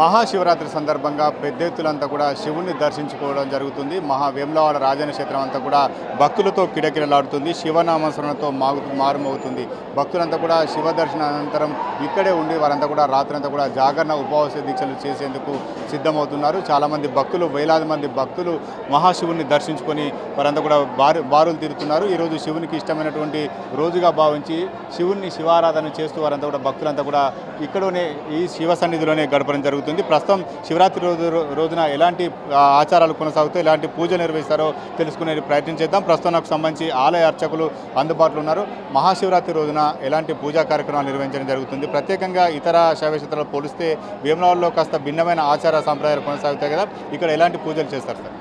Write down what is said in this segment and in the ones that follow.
మహాశివరాత్రి సందర్భంగా పెద్ద ఎత్తులంతా కూడా శివుణ్ణి దర్శించుకోవడం జరుగుతుంది. మహా వేములవాడ రాజన్న క్షేత్రం అంతా కూడా భక్తులతో కిడకిడలాడుతుంది. శివనామస్మరణతో మాగు మారుమవుతుంది. భక్తులంతా కూడా శివ దర్శన అనంతరం ఇక్కడే ఉండి వారంతా కూడా రాత్రంతా కూడా జాగరణ ఉపవాస దీక్షలు చేసేందుకు సిద్ధమవుతున్నారు. చాలామంది భక్తులు వేలాది మంది భక్తులు మహాశివుని దర్శించుకొని వారంతా కూడా బారు బారులు తీరుతున్నారు. ఈరోజు శివునికి ఇష్టమైనటువంటి రోజుగా భావించి శివుణ్ణి శివారాధన చేస్తూ వారంతా కూడా భక్తులంతా కూడా ఇక్కడనే ఈ శివ సన్నిధిలోనే గడపడం జరుగుతుంది. ప్రస్తుతం శివరాత్రి రోజు రోజున ఎలాంటి ఆచారాలు కొనసాగుతాయి ఎలాంటి పూజలు నిర్వహిస్తారో తెలుసుకునే ప్రయత్నం చేద్దాం. ప్రస్తుతం నాకు సంబంధించి ఆలయ అర్చకులు అందుబాటులో ఉన్నారు. మహాశివరాత్రి రోజున ఎలాంటి పూజా కార్యక్రమాలు నిర్వహించడం జరుగుతుంది. ప్రత్యేకంగా ఇతర శైవ పోలిస్తే వేములవాడలో కాస్త భిన్నమైన ఆచార సాంప్రదాయాలు కొనసాగుతాయి కదా. ఇక్కడ ఎలాంటి పూజలు చేస్తారు సార్?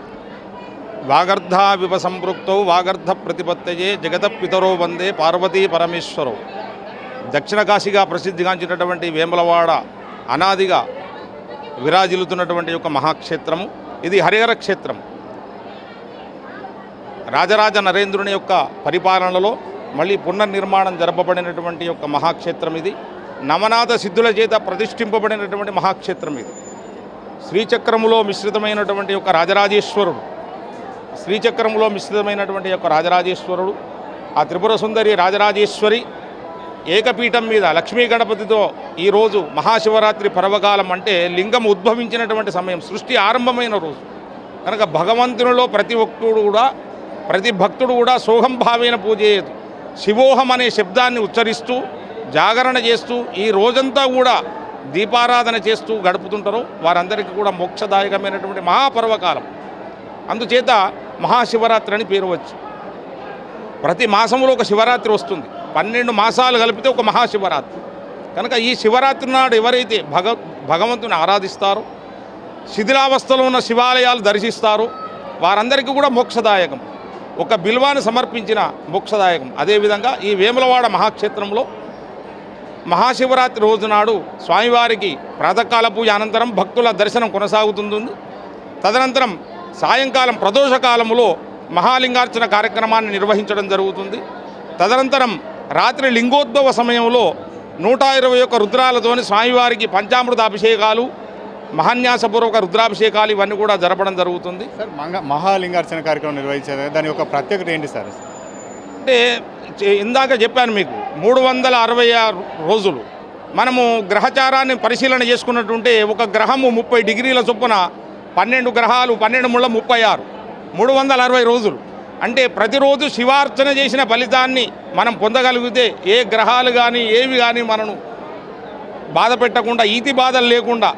వాగర్ధావివ సంపృక్తౌ వాగర్ధ ప్రతిపత్తయే జగత పితరో వందే పార్వతీ పరమేశ్వరౌ. దక్షిణ కాశీగా ప్రసిద్ధిగాంచినటువంటి వేములవాడ అనాదిగా విరాజిల్లుతున్నటువంటి యొక్క మహాక్షేత్రము. ఇది హరిహర క్షేత్రం. రాజరాజ నరేంద్రుని యొక్క పరిపాలనలో మళ్ళీ పునర్నిర్మాణం జరపబడినటువంటి యొక్క మహాక్షేత్రం ఇది. నవనాథ సిద్ధుల చేత ప్రతిష్ఠింపబడినటువంటి మహాక్షేత్రం ఇది. శ్రీచక్రములో మిశ్రితమైనటువంటి యొక్క రాజరాజేశ్వరుడు. శ్రీచక్రములో మిశ్రితమైనటువంటి యొక్క రాజరాజేశ్వరుడు. ఆ త్రిపుర సుందరి రాజరాజేశ్వరి ఏకపీఠం మీద లక్ష్మీ గణపతితో ఈరోజు మహాశివరాత్రి పర్వకాలం అంటే లింగం ఉద్భవించినటువంటి సమయం సృష్టి ఆరంభమైన రోజు. కనుక భగవంతునిలో ప్రతి ఒక్కడు కూడా ప్రతి భక్తుడు కూడా సోహం భావేన పూజ చేయదు. శివోహం అనే శబ్దాన్ని ఉచ్చరిస్తూ జాగరణ చేస్తూ ఈ రోజంతా కూడా దీపారాధన చేస్తూ గడుపుతుంటారు. వారందరికీ కూడా మోక్షదాయకమైనటువంటి మహాపర్వకాలం. అందుచేత మహాశివరాత్రి అని పేరు వచ్చు ప్రతి మాసంలో ఒక శివరాత్రి వస్తుంది. పన్నెండు మాసాలు కలిపితే ఒక మహాశివరాత్రి. కనుక ఈ శివరాత్రి నాడు ఎవరైతే భగ భగవంతుని ఆరాధిస్తారో శిథిలావస్థలో ఉన్న శివాలయాలు దర్శిస్తారో వారందరికీ కూడా మోక్షదాయకం. ఒక బిల్వాన్ని సమర్పించిన మోక్షదాయకం. అదేవిధంగా ఈ వేములవాడ మహాక్షేత్రంలో మహాశివరాత్రి రోజు నాడు స్వామివారికి ప్రాతకాల పూజ అనంతరం భక్తుల దర్శనం కొనసాగుతుంది తదనంతరం సాయంకాలం ప్రదోషకాలంలో మహాలింగార్చన కార్యక్రమాన్ని నిర్వహించడం జరుగుతుంది. తదనంతరం రాత్రి లింగోద్భవ సమయంలో నూట ఇరవై ఒక్క రుద్రాలతోని స్వామివారికి పంచామృత అభిషేకాలు మహాన్యాసపూర్వక రుద్రాభిషేకాలు ఇవన్నీ కూడా జరపడం జరుగుతుంది. సార్ మంగ మహాలింగార్చన కార్యక్రమం నిర్వహించారు దాని యొక్క ప్రత్యేకత ఏంటి సార్? అంటే ఇందాక చెప్పాను మీకు మూడు వందల అరవై ఆరు రోజులు మనము గ్రహచారాన్ని పరిశీలన చేసుకున్నట్టుంటే ఒక గ్రహము ముప్పై డిగ్రీల చొప్పున పన్నెండు గ్రహాలు పన్నెండు ముళ్ళ ముప్పై ఆరు మూడు వందల అరవై రోజులు. అంటే ప్రతిరోజు శివార్చన చేసిన ఫలితాన్ని మనం పొందగలిగితే ఏ గ్రహాలు కానీ ఏవి కానీ మనను బాధ పెట్టకుండా ఈతి బాధలు లేకుండా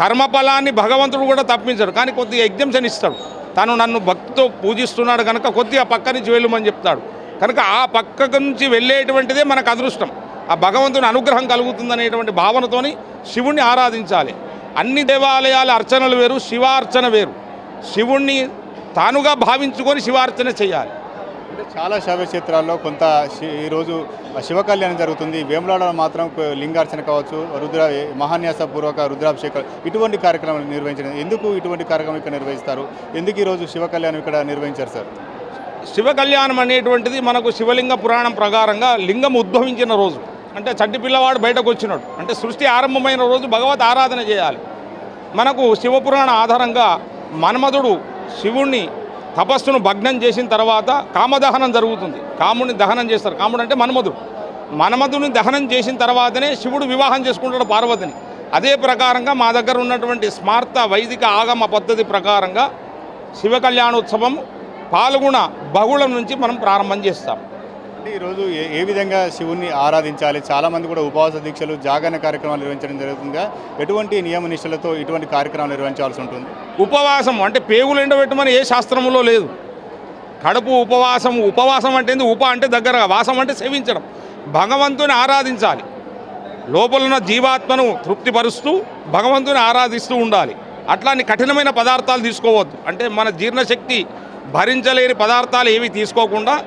కర్మఫలాన్ని భగవంతుడు కూడా తప్పించడు. కానీ కొద్దిగా ఎగ్జంప్షన్ ఇస్తాడు. తను నన్ను భక్తితో పూజిస్తున్నాడు కనుక కొద్దిగా పక్క నుంచి వెళ్ళమని చెప్తాడు. కనుక ఆ పక్క నుంచి వెళ్ళేటువంటిదే మనకు అదృష్టం. ఆ భగవంతుని అనుగ్రహం కలుగుతుందనేటువంటి భావనతోని శివుణ్ణి ఆరాధించాలి. అన్ని దేవాలయాల అర్చనలు వేరు శివార్చన వేరు. శివుణ్ణి తానుగా భావించుకొని శివార్చన చేయాలి. అంటే చాలా శైవ క్షేత్రాల్లో కొంత ఈరోజు శివ కళ్యాణం జరుగుతుంది. వేములాడలో మాత్రం లింగార్చన కావచ్చు రుద్ర మహాన్యాస పూర్వక రుద్రాభిషేకాలు ఇటువంటి కార్యక్రమాలు నిర్వహించడం ఎందుకు ఇటువంటి కార్యక్రమం ఇక్కడ నిర్వహిస్తారు? ఎందుకు ఈరోజు శివ కళ్యాణం ఇక్కడ నిర్వహించారు సార్? శివ కళ్యాణం అనేటువంటిది మనకు శివలింగ పురాణం ప్రకారంగా లింగం ఉద్భవించిన రోజు. అంటే చంటి పిల్లవాడు బయటకు వచ్చినాడు. అంటే సృష్టి ఆరంభమైన రోజు భగవత్ ఆరాధన చేయాలి. మనకు శివపురాణ ఆధారంగా మన్మధుడు శివుణ్ణి తపస్సును భగ్నం చేసిన తర్వాత కామదహనం జరుగుతుంది. కాముడిని దహనం చేస్తారు. కాముడు అంటే మన్మధుడు. మన్మధుని దహనం చేసిన తర్వాతనే శివుడు వివాహం చేసుకుంటాడు పార్వతిని. అదే ప్రకారంగా మా దగ్గర ఉన్నటువంటి స్మార్త వైదిక ఆగమ పద్ధతి ప్రకారంగా శివ కళ్యాణోత్సవం పాల్గొన బహుళం నుంచి మనం ప్రారంభం చేస్తాం. అంటే ఈరోజు ఏ ఏ విధంగా శివుణ్ణి ఆరాధించాలి? చాలామంది కూడా ఉపవాస దీక్షలు జాగరణ కార్యక్రమాలు నిర్వహించడం జరుగుతుందిగా ఎటువంటి నియమ నిష్టలతో ఇటువంటి కార్యక్రమాలు నిర్వహించాల్సి ఉంటుంది? ఉపవాసం అంటే పేగులు ఎండబెట్టమని ఏ శాస్త్రంలో లేదు. కడుపు ఉపవాసం ఉపవాసం అంటే ఏంది? ఉప అంటే దగ్గరగా వాసం అంటే సేవించడం. భగవంతుని ఆరాధించాలి. లోపలన్న జీవాత్మను తృప్తిపరుస్తూ భగవంతుని ఆరాధిస్తూ ఉండాలి. అట్లాని కఠినమైన పదార్థాలు తీసుకోవద్దు. అంటే మన జీర్ణశక్తి భరించలేని పదార్థాలు ఏవి తీసుకోకుండా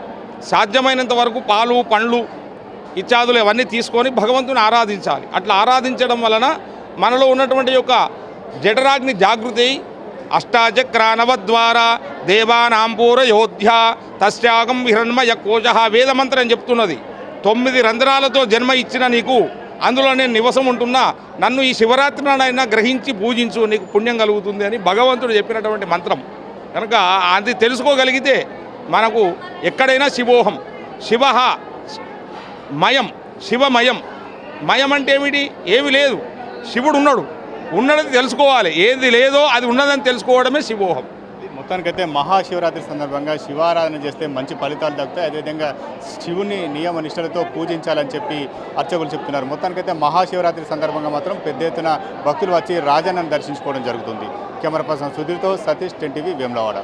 సాధ్యమైనంత వరకు పాలు పండ్లు ఇత్యాదులు అవన్నీ తీసుకొని భగవంతుని ఆరాధించాలి. అట్లా ఆరాధించడం వలన మనలో ఉన్నటువంటి యొక్క జఠరాగ్ని జాగృతి అయి అష్టాచక్రానవ ద్వారా దేవానాంపూర యోధ్య తస్యాగం హిరణ్మయ కోజ వేదమంత్రం చెప్తున్నది. తొమ్మిది రంధ్రాలతో జన్మ ఇచ్చిన నీకు అందులో నేను నివసం ఉంటున్నా. నన్ను ఈ శివరాత్రి నాడైనా గ్రహించి పూజించు నీకు పుణ్యం కలుగుతుంది అని భగవంతుడు చెప్పినటువంటి మంత్రం. కనుక అది తెలుసుకోగలిగితే మనకు ఎక్కడైనా శివోహం శివ మయం శివమయం. మయం అంటే ఏమిటి? ఏమి లేదు. శివుడు ఉన్నాడు. ఉన్నది తెలుసుకోవాలి. ఏది లేదో అది ఉన్నదని తెలుసుకోవడమే శివోహం. మొత్తానికైతే మహాశివరాత్రి సందర్భంగా శివారాధన చేస్తే మంచి ఫలితాలు దక్కుతాయి. అదేవిధంగా శివుని నియమ నిష్ఠలతో పూజించాలని చెప్పి అర్చకులు చెప్తున్నారు. మొత్తానికైతే మహాశివరాత్రి సందర్భంగా మాత్రం పెద్ద ఎత్తున భక్తులు వచ్చి రాజన్నను దర్శించుకోవడం జరుగుతుంది. కెమెరా పర్సన్ సుధీర్తో సతీష్ టెన్ టీవీ వేములవాడ.